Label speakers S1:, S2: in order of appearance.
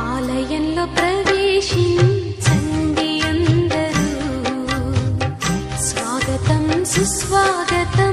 S1: ఆలయంలో ప్రవేశించండి అందరూ. స్వాగతం సుస్వాగతం.